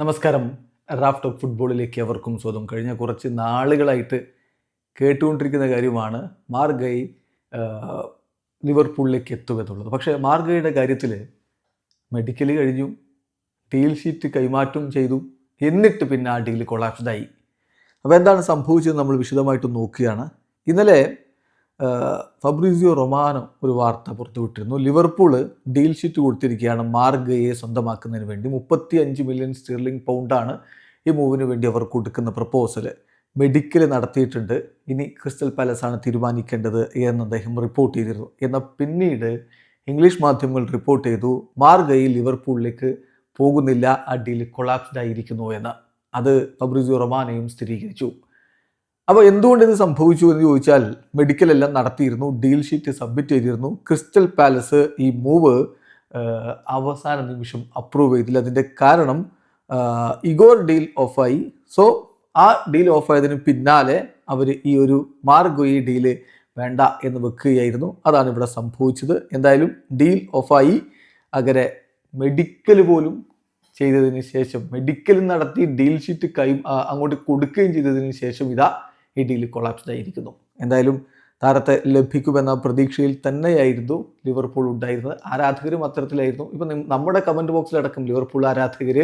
നമസ്കാരം. Raf talk ഫുട്ബോളിലേക്ക് അവർക്കും സ്വന്തം കഴിഞ്ഞ കുറച്ച് നാളുകളായിട്ട് കേട്ടുകൊണ്ടിരിക്കുന്ന കാര്യമാണ് മാർഗൈ ലിവർപൂളിലേക്ക് എത്തുക എന്നുള്ളത്. പക്ഷേ മാർഗയുടെ കാര്യത്തിൽ മെഡിക്കൽ കഴിഞ്ഞു ഡീൽ ഷീറ്റ് കൈമാറ്റം ചെയ്തു എന്നിട്ട് പിന്നെ ആ ഡീൽ കൊളാപ്സ്ഡായി. അപ്പോൾ എന്താണ് സംഭവിച്ചത് നമ്മൾ വിശദമായിട്ട് നോക്കുകയാണ്. ഇന്നലെ ഫബ്രീസിയോ റൊമാനോ ഒരു വാർത്ത പുറത്തുവിട്ടിരുന്നു. ലിവർപൂൾ ഡീൽ ഷീറ്റ് കൊടുത്തിരിക്കുകയാണ്. മാർഗയെ സ്വന്തമാക്കുന്നതിന് വേണ്ടി. മുപ്പത്തി അഞ്ച് മില്യൺ സ്റ്റെർലിംഗ് പൗണ്ടാണ് ഈ മൂവിന് വേണ്ടി അവർ കൊടുക്കുന്ന പ്രപ്പോസൽ. മെഡിക്കൽ നടത്തിയിട്ടുണ്ട്. ഇനി ക്രിസ്റ്റൽ പാലസ് ആണ് തീരുമാനിക്കേണ്ടത് എന്ന് അദ്ദേഹം റിപ്പോർട്ട് ചെയ്തിരുന്നു. എന്നാൽ പിന്നീട് ഇംഗ്ലീഷ് മാധ്യമങ്ങൾ റിപ്പോർട്ട് ചെയ്തു മാർഗയി ലിവർപൂളിലേക്ക് പോകുന്നില്ല. ആ ഡീൽ കൊളാപ്സ്ഡ് ആയിരിക്കുന്നു എന്ന്. അത് ഫബ്രിസിയോ റൊമാനയും സ്ഥിരീകരിച്ചു. അപ്പോൾ എന്തുകൊണ്ട് ഇത് സംഭവിച്ചു എന്ന് ചോദിച്ചാൽ മെഡിക്കൽ എല്ലാം നടത്തിയിരുന്നു ഡീൽ ഷീറ്റ് സബ്മിറ്റ് ചെയ്തിരുന്നു. ക്രിസ്റ്റൽ പാലസ് ഈ മൂവ് അവസാന നിമിഷം അപ്രൂവ് ചെയ്തില്ല. അതിന്റെ കാരണം ഇഗോർ ഡീൽ ഓഫായി സോ ആ ഡീൽ ഓഫായതിന് പിന്നാലെ അവർ ഈ ഒരു മാർഗോയി ഡീൽ വേണ്ട എന്ന് വെക്കുകയായിരുന്നു. അതാണ് ഇവിടെ സംഭവിച്ചത്. എന്തായാലും ഡീൽ ഓഫായി അങ്ങനെ മെഡിക്കൽ പോലും ചെയ്തതിന് ശേഷം മെഡിക്കൽ നടത്തി ഡീൽ ഷീറ്റ് കൈ അങ്ങോട്ട് കൊടുക്കുകയും ചെയ്തതിന് ശേഷം ഇതാ ഈ ഡീൽ കൊളാപ്സ്ഡ് ആയിരിക്കുന്നു. എന്തായാലും താരത്തെ ലഭിക്കുമെന്ന പ്രതീക്ഷയിൽ തന്നെയായിരുന്നു ലിവർപൂൾ ഉണ്ടായിരുന്നത്. ആരാധകരും അത്തരത്തിലായിരുന്നു. ഇപ്പം നമ്മുടെ കമന്റ് ബോക്സിലടക്കം ലിവർപൂൾ ആരാധകർ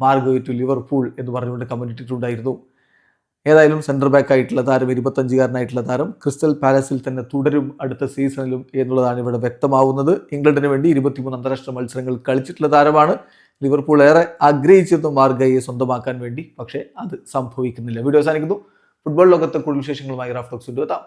മാർഗ് ടു ലിവർപൂൾ എന്ന് പറഞ്ഞുകൊണ്ട് കമന്റ് ഇട്ടിട്ടുണ്ടായിരുന്നു. ഏതായാലും സെന്റർ ബാക്ക് ആയിട്ടുള്ള താരം ഇരുപത്തഞ്ചുകാരനായിട്ടുള്ള താരം ക്രിസ്റ്റൽ പാലസിൽ തന്നെ തുടരും അടുത്ത സീസണിലും എന്നുള്ളതാണ് ഇവിടെ വ്യക്തമാവുന്നത്. ഇംഗ്ലണ്ടിന് വേണ്ടി ഇരുപത്തിമൂന്ന് അന്താരാഷ്ട്ര മത്സരങ്ങൾ കളിച്ചിട്ടുള്ള താരമാണ് ലിവർപൂൾ. ഏറെ ആഗ്രഹിച്ചിരുന്നു മാർഗയെ സ്വന്തമാക്കാൻ വേണ്ടി പക്ഷേ അത് സംഭവിക്കുന്നില്ല. വീഡിയോ അവസാനിക്കുന്നു. ഫുട്ബോൾ ലോകത്തെ കൂടുതൽ വിശേഷങ്ങളുമായി റാഫ്റ്റോക്സ് എത്താം